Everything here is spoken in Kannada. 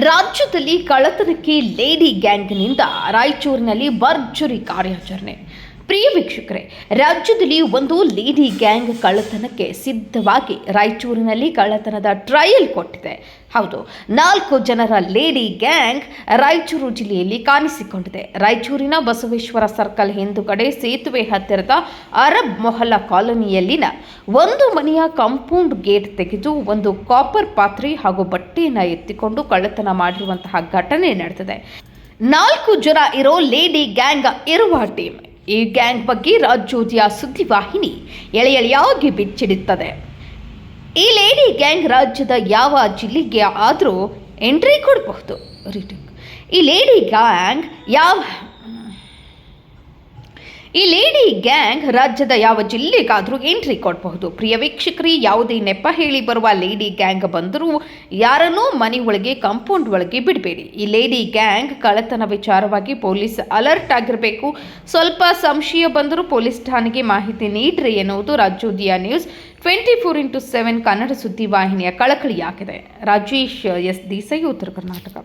ರಾಜ್ಯದಲ್ಲಿ ಕಳತನಕ್ಕೆ ಲೇಡಿ ಗ್ಯಾಂಗ್ನಿಂದ ರಾಯಚೂರಿನಲ್ಲಿ ಭರ್ಜರಿ ಕಾರ್ಯಾಚರಣೆ. ಪ್ರಿಯ ವೀಕ್ಷಕರೇ, ರಾಜ್ಯದಲ್ಲಿ ಒಂದು ಲೇಡಿ ಗ್ಯಾಂಗ್ ಕಳ್ಳತನಕ್ಕೆ ಸಿದ್ಧವಾಗಿ ರಾಯಚೂರಿನಲ್ಲಿ ಕಳ್ಳತನದ ಟ್ರಯಲ್ ಕೊಟ್ಟಿದೆ. ಹೌದು, ನಾಲ್ಕು ಜನರ ಲೇಡಿ ಗ್ಯಾಂಗ್ ರಾಯಚೂರು ಜಿಲ್ಲೆಯಲ್ಲಿ ಕಾಣಿಸಿಕೊಂಡಿದೆ. ರಾಯಚೂರಿನ ಬಸವೇಶ್ವರ ಸರ್ಕಲ್ ಹಿಂದುಗಡೆ ಸೇತುವೆ ಹತ್ತಿರದ ಅರಬ್ ಮೊಹಲ್ಲಾ ಕಾಲೋನಿಯಲ್ಲಿನ ಒಂದು ಮನೆಯ ಕಾಂಪೌಂಡ್ ಗೇಟ್ ತೆಗೆದು ಒಂದು ಕಾಪರ್ ಪಾತ್ರೆ ಹಾಗೂ ಬಟ್ಟೆಯನ್ನು ಎತ್ತಿಕೊಂಡು ಕಳ್ಳತನ ಮಾಡಿರುವಂತಹ ಘಟನೆ ನಡೆದಿದೆ. ನಾಲ್ಕು ಜನ ಇರೋ ಲೇಡಿ ಗ್ಯಾಂಗ್ ಇರುವ ಟೀಮ್ ಈ ಗ್ಯಾಂಗ್ ಬಗ್ಗೆ ರಾಜ್ಯೋದಯ ಸುದ್ದಿವಾಹಿನಿ ಎಳೆ ಎಳೆಯಾಗಿ ಬಿಚ್ಚಿಡುತ್ತದೆ. ಈ ಲೇಡಿ ಗ್ಯಾಂಗ್ ರಾಜ್ಯದ ಯಾವ ಜಿಲ್ಲೆಗೆ ಆದರೂ ಎಂಟ್ರಿ ಕೊಡಬಹುದು. ಈ ಲೇಡಿ ಗ್ಯಾಂಗ್ ಯಾವ ಈ ಲೇಡಿ ಗ್ಯಾಂಗ್ ರಾಜ್ಯದ ಯಾವ ಜಿಲ್ಲೆಗಾದರೂ ಎಂಟ್ರಿ ಕೊಡಬಹುದು. ಪ್ರಿಯ ವೀಕ್ಷಕರಿ, ಯಾವುದೇ ನೆಪ ಹೇಳಿ ಬರುವ ಲೇಡಿ ಗ್ಯಾಂಗ್ ಬಂದರೂ ಯಾರನ್ನೂ ಮನೆ ಒಳಗೆ, ಕಾಂಪೌಂಡ್ ಒಳಗೆ ಬಿಡಬೇಡಿ. ಈ ಲೇಡಿ ಗ್ಯಾಂಗ್ ಕಳ್ಳತನ ವಿಚಾರವಾಗಿ ಪೊಲೀಸ್ ಅಲರ್ಟ್ ಆಗಿರಬೇಕು. ಸ್ವಲ್ಪ ಸಂಶಯ ಬಂದರೂ ಪೊಲೀಸ್ ಠಾಣೆಗೆ ಮಾಹಿತಿ ನೀಡ್ರಿ ಎನ್ನುವುದು Rajyodaya news. Twenty four into seven Kannada ಸುದ್ದಿವಾಹಿನಿಯ ಕಳಕಳಿಯಾಗಿದೆ. ರಾಜೇಶ್ ಎಸ್. ದೇಸಾಯಿ, ಉತ್ತರ ಕರ್ನಾಟಕ.